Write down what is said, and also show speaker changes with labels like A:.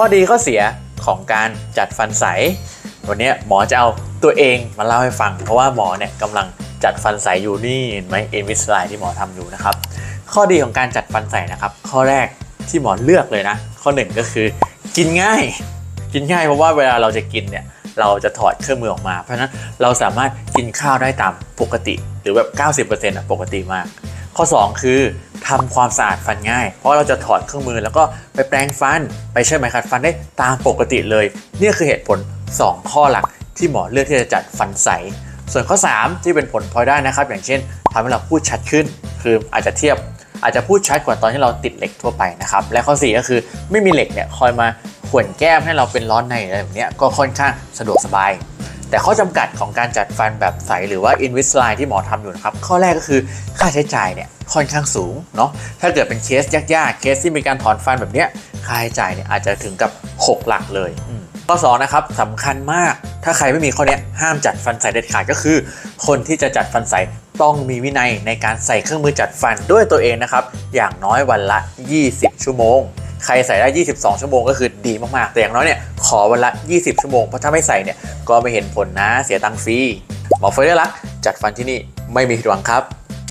A: ข้อดีข้อเสียของการจัดฟันใส วันนี้หมอจะเอาตัวเองมาเล่าให้ฟัง เพราะว่าหมอเนี่ยกำลังจัดฟันใสอยู่นี่เห็นไหมเอ็นวิสไลที่หมอทำอยู่นะครับ ข้อดีของการจัดฟันใสนะครับ ข้อแรกที่หมอเลือกเลยนะ ข้อหนึ่งก็คือ กินง่าย กินง่ายเพราะว่าเวลาเราจะกินเนี่ยเราจะถอดเครื่องมือออกมา เพราะฉะนั้นเราสามารถกินข้าวได้ตามปกติ หรือแบบ 90%อะปกติมาก ข้อ 2 คือ ทำความสะอาดฟันง่าย เพราะเราจะถอดเครื่องมือแล้วก็ไปแปรงฟัน ไปใช้ไหมขัดฟันได้ตามปกติเลย นี่คือเหตุผล 2 ข้อหลักที่หมอเลือกที่จะจัดฟันใส ส่วนข้อ 3 ที่เป็นผลพลอยได้นะครับ อย่างเช่นทำให้เราพูดชัดขึ้น คืออาจจะเทียบอาจจะพูดชัดกว่าตอนที่เราติดเหล็กทั่วไปนะครับ และข้อ 4 ก็คือไม่มีเหล็กเนี่ยคอยมาข่วนแก้มให้เราเป็นร้อนในอะไรแบบนี้ก็ค่อนข้างสะดวกสบาย แต่ข้อจำกัดของการจัดฟันแบบใสหรือว่า Invisalign ที่หมอทำอยู่นะครับ ข้อแรกก็คือค่าใช้จ่ายเนี่ยค่อนข้างสูงเนาะถ้าเกิดเป็นเคสยากๆ เคสที่มีการถอนฟันแบบเนี้ยค่าใช้จ่ายเนี่ยอาจจะถึงกับ 6 หลักเลยข้อ2นะครับสำคัญมากถ้าใครไม่มีข้อนี้ห้ามจัดฟันใสเด็ดขาดก็คือ คนที่จะจัดฟันใสต้องมีวินัยในการใส่เครื่องมือจัดฟันด้วยตัวเองนะครับอย่างน้อยวันละ 20 ชั่วโมง ใครใส่ได้ 22 ชั่วโมงก็คือดีมากๆ แต่อย่างน้อยเนี่ยขอวันละ 20 ชั่วโมง เพราะถ้าไม่ใส่เนี่ยก็ไม่เห็นผลนะเสียตังค์ฟรีหมอเฟยได้ละจัดฟันที่นี่ไม่มีผิดหวังครับ